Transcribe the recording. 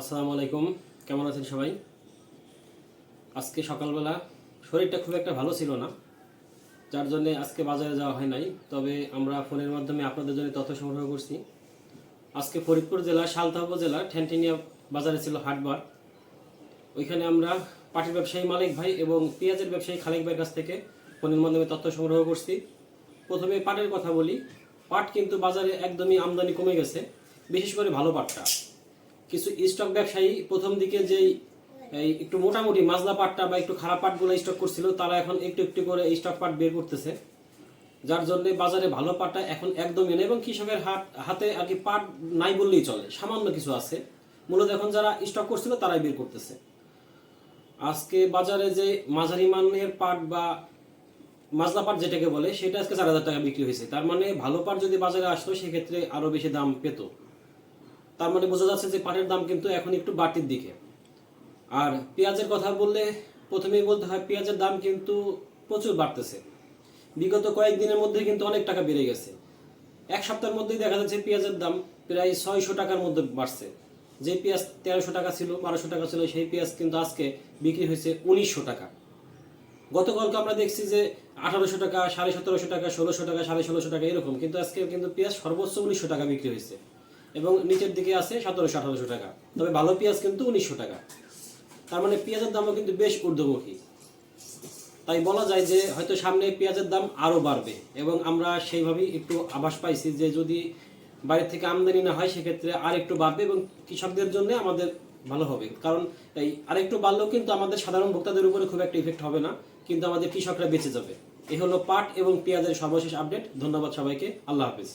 আসসালামু আলাইকুম। কেমন আছেন সবাই? আজকে সকালবেলা শরীরটা খুব একটা ভালো ছিল না, যার জন্য আজকে বাজারে যাওয়া হয় নাই। তবে আমরা ফোনের মাধ্যমে আপনাদের জন্য তথ্য সংগ্রহ করছি। আজকে ফরিদপুর জেলা সালতা উপজেলা ঠ্যান্টিনিয়া বাজারে ছিল হাটবার। ওইখানে আমরা পাটির ব্যবসায়ী মালিক ভাই এবং পেঁয়াজের ব্যবসায়ী খালেক ভাইয়ের কাছ থেকে ফোনের মাধ্যমে তথ্য সংগ্রহ করছি। প্রথমে পাটের কথা বলি। পাট কিন্তু বাজারে একদমই আমদানি কমে গেছে, বিশেষ করে ভালো পাটটা। কিছু স্টক ব্যবসায়ী প্রথম দিকে যেই একটু মোটামুটি মাজলা পাটটা বা একটু খারাপ পাটগুলো স্টক করছিল, তারা এখন একটু একটু করে স্টক পাট বের করতেছে। যার জন্য বাজারে ভালো পাটটা এখন একদমই নেই এবং কৃষকের হাত, হাতে আর কি পাট নাই বললেই চলে। সামান্য কিছু আছে। মূলত এখন যারা স্টক করছিল, তারাই বের করতেছে। আজকে বাজারে যে মাঝারি মানের পাট বা মাজলা পাট যেটাকে বলে, সেটা আজকে চার হাজার টাকা বিক্রি হয়েছে। তার মানে ভালো পাট যদি বাজারে আসতো, সেক্ষেত্রে আরও বেশি দাম পেত। তার মানে বোঝা যাচ্ছে যে পাটের দাম কিন্তু এখন একটু বাড়তির দিকে। আর পেঁয়াজের কথা বললে প্রথমেই বলতে হয় পেঁয়াজের দাম কিন্তু প্রচুর বাড়তেছে। বিগত কয়েকদিনের মধ্যে কিন্তু অনেক টাকা বেড়ে গেছে। এক সপ্তাহের মধ্যেই দেখা যাচ্ছে পেঁয়াজের দাম প্রায় ছয়শো টাকার মধ্যে বাড়ছে। যে পেঁয়াজ তেরোশো টাকা ছিল, বারোশো টাকা ছিল, সেই পেঁয়াজ কিন্তু আজকে বিক্রি হয়েছে উনিশশো টাকা। গতকালকে আমরা দেখছি যে আঠারোশো টাকা, সাড়ে সতেরোশো টাকা, ষোলোশো টাকা, সাড়ে ষোলোশো টাকা এরকম। কিন্তু আজকে কিন্তু পেঁয়াজ সর্বোচ্চ উনিশশো টাকা বিক্রি হয়েছে। এবং নিচের দিকে আছে সতেরোশো, আঠারোশো টাকা। তবে ভালো পেঁয়াজ কিন্তু উনিশশো টাকা। তার মানে পেঁয়াজের দামও কিন্তু বেশ ঊর্ধ্বমুখী। তাই বলা যায় যে হয়তো সামনে পেঁয়াজের দাম আরও বাড়বে এবং আমরা সেইভাবেই একটু আভাস পাইছি যে যদি বাইরে থেকে আমদানি না হয়, সেক্ষেত্রে আর একটু বাড়বে এবং কৃষকদের জন্য আমাদের ভালো হবে। কারণ এই আরেকটু বাড়লেও কিন্তু আমাদের সাধারণ ভোক্তাদের উপরে খুব একটা ইফেক্ট হবে না, কিন্তু আমাদের কৃষকরা বেঁচে যাবে। এই হলো পাট এবং পেঁয়াজের সর্বশেষ আপডেট ধন্যবাদ সবাইকে। আল্লাহ হাফিজ।